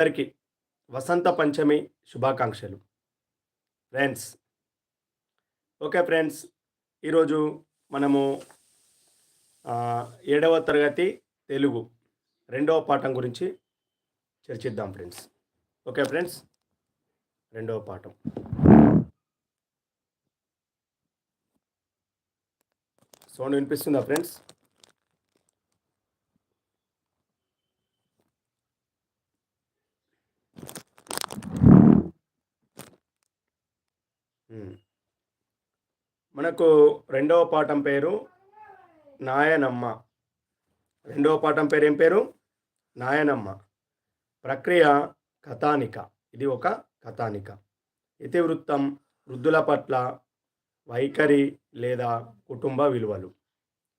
అందరికీ వసంత పంచమి శుభాకాంక్షలు. Friends okay friends ఈరోజు మనము ఏడవ తరగతి తెలుగు రెండవ పాఠం గురించి చర్చిద్దాం ఫ్రెండ్స్. ఓకే ఫ్రెండ్స్ రెండవ పాఠం. సౌండ్ వినిపిస్తుందా ఫ్రెండ్స్? మనకు రెండవ పాఠం పేరు నాయనమ్మ. రెండవ పాఠం పేరు ఏం పేరు? నాయనమ్మ. ప్రక్రియ కథానిక. ఇది ఒక కథానిక. ఇతివృత్తం వృద్ధుల పట్ల వైఖరి లేదా కుటుంబ విలువలు.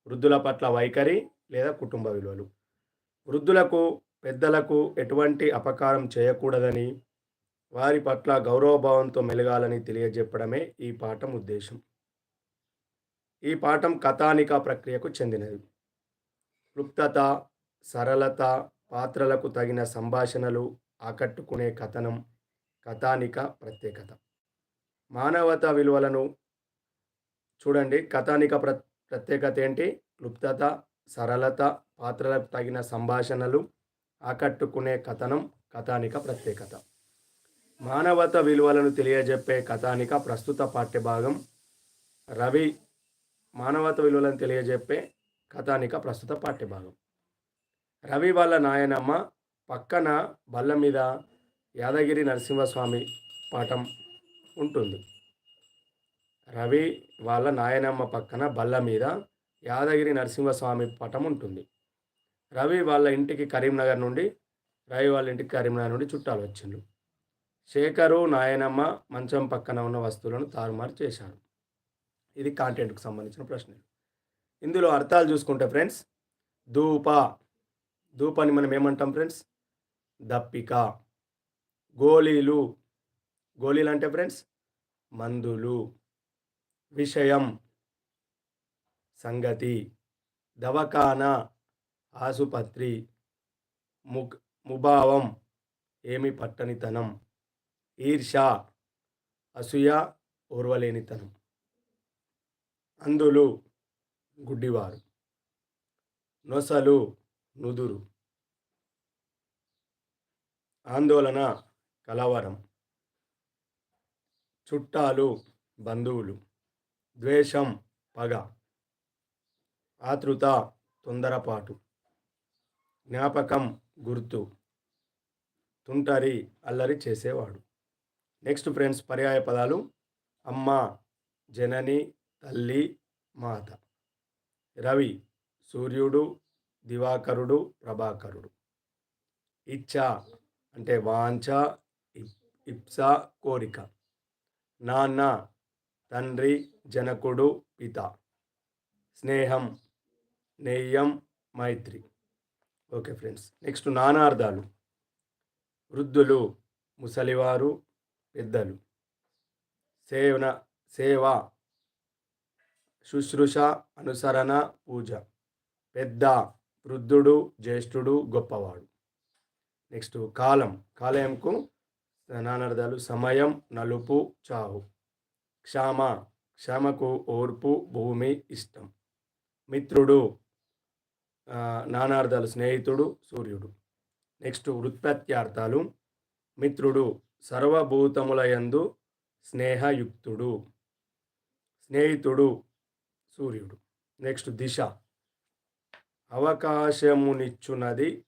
వృద్ధుల పట్ల వైఖరి లేదా కుటుంబ విలువలు. వృద్ధులకు పెద్దలకు ఎటువంటి అపకారం చేయకూడదని వారి పట్ల గౌరవభావంతో మెలగాలని తెలియజెప్పడమే ఈ పాఠం ఉద్దేశం. ఈ పాఠం కథానిక ప్రక్రియకు చెందినది. క్లుప్తత సరళత పాత్రలకు తగిన సంభాషణలు ఆకట్టుకునే కథనం కథానిక ప్రత్యేకత. మానవత విలువలను చూడండి. కథానిక ప్ర ప్రత్యేకత ఏంటి? క్లుప్తత సరళత పాత్రలకు తగిన సంభాషణలు ఆకట్టుకునే కథనం కథానిక ప్రత్యేకత. మానవత విలువలను తెలియజెప్పే కథానిక ప్రస్తుత పాఠ్యభాగం రవి మానవత విలువలను తెలియజెప్పే కథానిక ప్రస్తుత పాఠ్యభాగం. రవి వాళ్ళ నాయనమ్మ పక్కన బల్ల మీద యాదగిరి నరసింహస్వామి పాఠం ఉంటుంది. రవి వాళ్ళ నాయనమ్మ పక్కన బల్ల మీద యాదగిరి నరసింహస్వామి పటం ఉంటుంది. రవి వాళ్ళ ఇంటికి కరీంనగర్ నుండి రవి వాళ్ళ ఇంటికి కరీంనగర్ నుండి చుట్టాలు వచ్చిండ్రు. శేఖరు నాయనమ్మ మంచం పక్కన ఉన్న వస్తువులను తారుమారు చేశారు. ఇది కాంటెంట్కు సంబంధించిన ప్రశ్నలు ఇందులో అర్థాలు చూసుకుంటే ఫ్రెండ్స్ ధూప. ధూపని మనం ఏమంటాం ఫ్రెండ్స్ దప్పిక. గోళీలు. గోళీలు అంటే ఫ్రెండ్స్ మందులు. విషయం. సంగతి. దవకాన ఆసుపత్రి. ముగ్ ముభావం. ఏమి పట్టనితనం. ఈర్ష అసూయ. ఓర్వలేనితనం. అందులు గుడ్డివారు. నొసలు నుదురు. ఆందోళన కలవరం. చుట్టాలు బంధువులు. ద్వేషం పగ. ఆతృత తొందరపాటు. జ్ఞాపకం గుర్తు. తుంటరి అల్లరి చేసేవాడు. నెక్స్ట్ ఫ్రెండ్స్ పర్యాయ పదాలు. అమ్మ జనని తల్లి మాత. రవి సూర్యుడు దివాకరుడు ప్రభాకరుడు. ఇచ్చా అంటే వాంఛ ఇప్- ఇప్స కోరిక. నాన్న తండ్రి జనకుడు పిత. స్నేహం నేయం మైత్రి. ఓకే ఫ్రెండ్స్ నెక్స్ట్ నానార్థాలు వృద్ధులు ముసలివారు పెద్దలు. సేవన సేవ శుశ్రూష అనుసరణ పూజ. పెద్ద వృద్ధుడు జ్యేష్ఠుడు గొప్పవాడు. నెక్స్ట్ కాలం. కాలయంకు నానార్థాలు సమయం నలుపు చావు. క్షామ. క్షమకు ఓర్పు భూమి ఇష్టం. మిత్రుడు. నానార్థాలు. స్నేహితుడు సూర్యుడు. నెక్స్ట్ వృత్పత్యార్థాలు. మిత్రుడు. సర్వభూతములయందు స్నేహయుక్తుడు. స్నేహితుడు. సూర్యుడు. నెక్స్ట్ దిశ. అవకాశమునిచ్చునది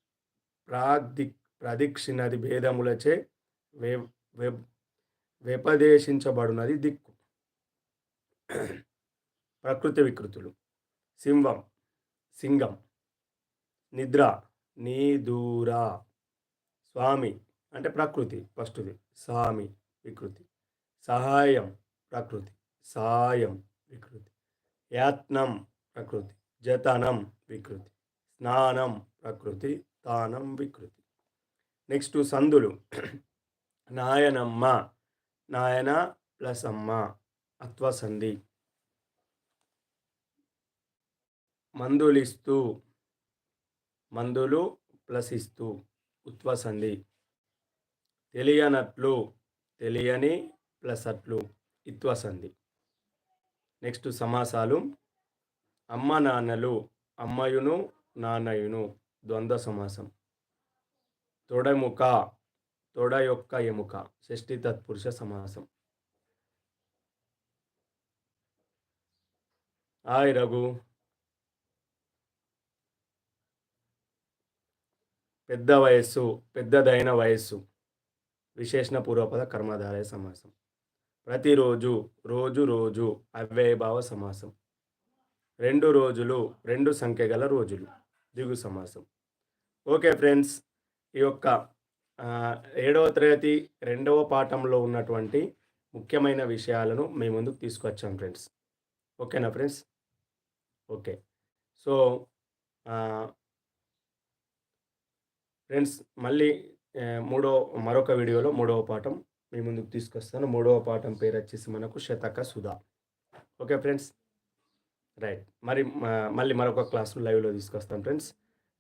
ప్రాది ప్రదీక్షినది భేదములచే వె వ్యపదేశించబడునది దిక్కు. ప్రకృతి వికృతులు. సింహం. సింగం. నిద్ర. నీదూరా. స్వామి. అంటే ప్రకృతి ఫస్ట్ది. స్వామి వికృతి. సహాయం. ప్రకృతి. సాయం వికృతి. యాత్నం ప్రకృతి జతనం వికృతి స్నానం ప్రకృతి తానం వికృతి. నెక్స్ట్ సందులు. నాయనమ్మ నాయన ప్లస్ అమ్మ అత్వసంధి మందులిస్తూ మందులు ప్లస్ ఇస్తూ ఉత్వసంధి తెలియనట్లు తెలియని ప్లస్ అట్లు ఇత్వసంధి నెక్స్ట్ సమాసాలు. అమ్మ నాన్నలు అమ్మయును నాన్నయును ద్వంద్వ సమాసం. తొడముక తొడ యొక్క ఎముక షష్ఠి తత్పురుష సమాసం. హాయ్ రఘు. పెద్ద వయస్సు పెద్దదైన వయస్సు. విశేషణ పూర్వపద కర్మధారయ సమాసం. ప్రతిరోజు రోజు రోజు అవ్యయభావ సమాసం. రెండు రోజులు రెండు సంఖ్య గల రోజులు దిగు సమాసం. ఓకే ఫ్రెండ్స్ ఈ యొక్క ఏడవ తరగతి రెండవ పాఠంలో ఉన్నటువంటి ముఖ్యమైన విషయాలను మీ ముందుకు తీసుకొచ్చాం ఫ్రెండ్స్. ఓకేనా ఫ్రెండ్స్? ఓకే. సో ఫ్రెండ్స్ మళ్ళీ మూడో మరొక వీడియోలో మూడవ పాఠం మీ ముందుకు తీసుకొస్తాను. మూడవ పాఠం పేరు వచ్చేసి మనకు శతక సుధా. Okay friends? రైట్. మరి మళ్ళీ మరొక క్లాస్ లైవ్లో తీసుకొస్తాను ఫ్రెండ్స్.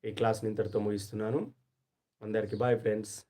ఈ క్లాస్ని ఇంతటితో ముగిస్తున్నాను. అందరికీ బాయ్ ఫ్రెండ్స్.